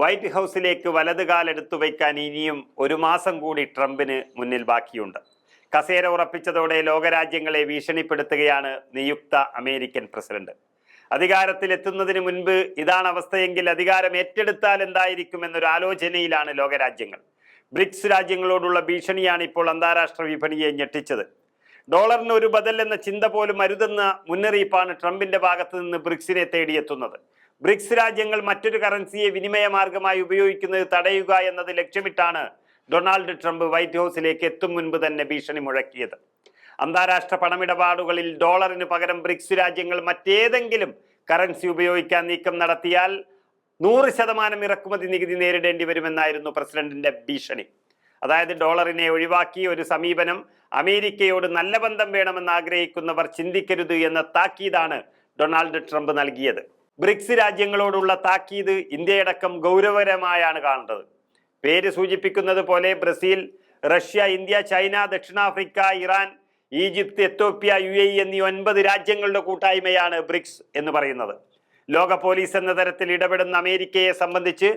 White ഹൗസിലേക്ക് വലത് കാലെടുത്തു വയ്ക്കാൻ ഇനിയും ഒരു മാസം കൂടി ട്രംപിന് മുന്നിൽ ബാക്കിയുണ്ട്. കസേര ഉറപ്പിച്ചതോടെ ലോകരാജ്യങ്ങളെ ഭീഷണിപ്പെടുത്തുകയാണ് നിയുക്ത അമേരിക്കൻ പ്രസിഡന്റ്. അധികാരത്തിലെത്തുന്നതിന് മുൻപ് ഇതാണ് അവസ്ഥയെങ്കിൽ അധികാരം ഏറ്റെടുത്താൽ എന്തായിരിക്കും എന്നൊരു ആലോചനയിലാണ് ലോകരാജ്യങ്ങൾ. ബ്രിക്സ് രാജ്യങ്ങളോടുള്ള ഭീഷണിയാണ് ഇപ്പോൾ അന്താരാഷ്ട്ര വിപണിയെ ഞെട്ടിച്ചത്. ഡോളറിന് ഒരു ബദൽ എന്ന ചിന്ത പോലും അരുതെന്ന മുന്നറിയിപ്പാണ് ട്രംപിന്റെ ഭാഗത്ത് നിന്ന് ബ്രിക്സിനെ തേടിയെത്തുന്നത്. ബ്രിക്സ് രാജ്യങ്ങൾ മറ്റൊരു കറൻസിയെ വിനിമയ മാർഗമായി ഉപയോഗിക്കുന്നത് തടയുക എന്നത് ലക്ഷ്യമിട്ടാണ് ഡൊണാൾഡ് ട്രംപ് വൈറ്റ് ഹൗസിലേക്ക് എത്തും മുൻപ് തന്നെ ഭീഷണി മുഴക്കിയത്. അന്താരാഷ്ട്ര പണമിടപാടുകളിൽ ഡോളറിന് പകരം ബ്രിക്സ് രാജ്യങ്ങൾ മറ്റേതെങ്കിലും കറൻസി ഉപയോഗിക്കാൻ നീക്കം നടത്തിയാൽ നൂറ് ശതമാനം ഇറക്കുമതി നികുതി നേരിടേണ്ടി വരുമെന്നായിരുന്നു പ്രസിഡന്റിന്റെ ഭീഷണി. അതായത് ഡോളറിനെ ഒഴിവാക്കി ഒരു സമീപനം അമേരിക്കയോട് നല്ല ബന്ധം വേണമെന്ന് ആഗ്രഹിക്കുന്നവർ ചിന്തിക്കരുത് എന്ന താക്കീതാണ് ഡൊണാൾഡ് ട്രംപ് നൽകിയത്. ബ്രിക്സ് രാജ്യങ്ങളോടുള്ള താക്കീത് ഇന്ത്യയടക്കം ഗൗരവകരമായാണ് കാണേണ്ടത് പേര് സൂചിപ്പിക്കുന്നത് പോലെ ബ്രസീൽ റഷ്യ ഇന്ത്യ ചൈന ദക്ഷിണാഫ്രിക്ക Iran Egypt Ethiopia U A എന്നീ ഒൻപത് രാജ്യങ്ങളുടെ കൂട്ടായ്മയാണ് ബ്രിക്സ് എന്ന് പറയുന്നത്. ലോക പോലീസ് എന്ന തരത്തിൽ ഇടപെടുന്ന അമേരിക്കയെ സംബന്ധിച്ച്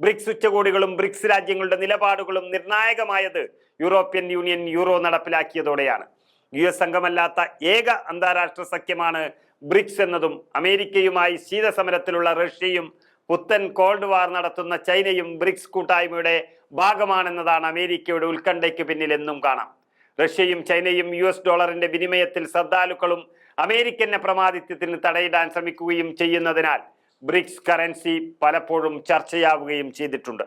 ബ്രിക്സ് ഉച്ചകോടികളും ബ്രിക്സ് രാജ്യങ്ങളുടെ നിലപാടുകളും നിർണായകമായത് യൂറോപ്യൻ യൂണിയൻ യൂറോ നടപ്പിലാക്കിയതോടെയാണ്. യു എസ് അംഗമല്ലാത്ത ഏക അന്താരാഷ്ട്ര സഖ്യമാണ് ബ്രിക്സ് എന്നതും അമേരിക്കയുമായി ശീതസമരത്തിലുള്ള റഷ്യയും പുത്തൻ കോൾഡ് വാർ നടത്തുന്ന ചൈനയും ബ്രിക്സ് കൂട്ടായ്മയുടെ ഭാഗമാണെന്നതാണ് അമേരിക്കയുടെ ഉത്കണ്ഠയ്ക്ക് പിന്നിൽ എന്നും കാണാം. റഷ്യയും ചൈനയും യു എസ് ഡോളറിന്റെ വിനിമയത്തിൽ ശ്രദ്ധാലുക്കളും അമേരിക്കൻ പ്രമാദിത്യത്തിന് തടയിടാൻ ശ്രമിക്കുകയും ചെയ്യുന്നതിനാൽ ബ്രിക്സ് കറൻസി പലപ്പോഴും ചർച്ചയാവുകയും ചെയ്തിട്ടുണ്ട്.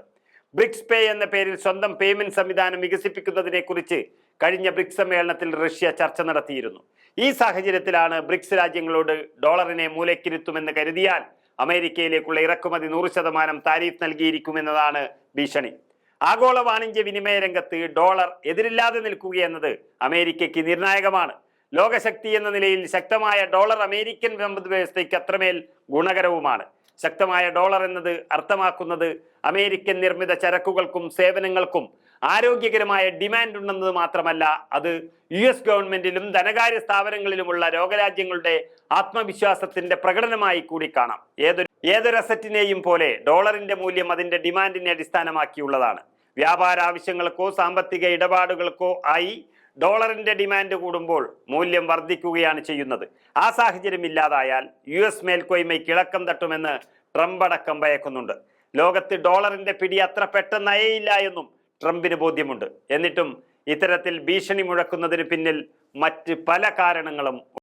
ബ്രിക്സ് പേ എന്ന പേരിൽ സ്വന്തം പേയ്മെന്റ് സംവിധാനം വികസിപ്പിക്കുന്നതിനെ കുറിച്ച് കഴിഞ്ഞ ബ്രിക്സ് സമ്മേളനത്തിൽ റഷ്യ ചർച്ച നടത്തിയിരുന്നു. ഈ സാഹചര്യത്തിലാണ് ബ്രിക്സ് രാജ്യങ്ങളോട് ഡോളറിനെ മൂലക്കിരുത്തുമെന്ന് കരുതിയാൽ അമേരിക്കയിലേക്കുള്ള ഇറക്കുമതി നൂറ് ശതമാനം താരീഫ് നൽകിയിരിക്കുമെന്നതാണ് ഭീഷണി. ആഗോള വാണിജ്യ വിനിമയ രംഗത്ത് ഡോളർ എതിരില്ലാതെ നിൽക്കുകയെന്നത് അമേരിക്കയ്ക്ക് നിർണായകമാണ്. ലോകശക്തി എന്ന നിലയിൽ ശക്തമായ ഡോളർ അമേരിക്കൻ സമ്പദ് വ്യവസ്ഥയ്ക്ക് അത്രമേൽ ഗുണകരവുമാണ്. ശക്തമായ ഡോളർ എന്നത് അർത്ഥമാക്കുന്നത് അമേരിക്കൻ നിർമ്മിത ചരക്കുകൾക്കും സേവനങ്ങൾക്കും ആരോഗ്യകരമായ ഡിമാൻഡ് ഉണ്ടെന്നത് മാത്രമല്ല അത് യു എസ് ഗവൺമെന്റിലും ധനകാര്യ സ്ഥാപനങ്ങളിലുമുള്ള രോഗരാജ്യങ്ങളുടെ ആത്മവിശ്വാസത്തിന്റെ പ്രകടനമായി കൂടി കാണാം. ഏതൊരു ഏതൊരു അസറ്റിനെയും പോലെ ഡോളറിന്റെ മൂല്യം അതിന്റെ ഡിമാൻഡിനെ അടിസ്ഥാനമാക്കിയുള്ളതാണ്. വ്യാപാര ആവശ്യങ്ങൾക്കോ സാമ്പത്തിക ഇടപാടുകൾക്കോ ആയി ഡോളറിന്റെ ഡിമാൻഡ് കൂടുമ്പോൾ മൂല്യം വർദ്ധിക്കുകയാണ് ചെയ്യുന്നത്. ആ സാഹചര്യം ഇല്ലാതായാൽ യു എസ് മേൽക്കോയ്മയ്ക്ക് ഇളക്കം തട്ടുമെന്ന് ട്രംപ് അടക്കം ഭയക്കുന്നുണ്ട്. ലോകത്ത് ഡോളറിന്റെ പിടി അത്ര പെട്ടെന്ന് അയയില്ല എന്നും ട്രംപിന് ബോധ്യമുണ്ട്. എന്നിട്ടും ഇത്തരത്തിൽ ഭീഷണി മുഴക്കുന്നതിന് പിന്നിൽ മറ്റ് പല കാരണങ്ങളും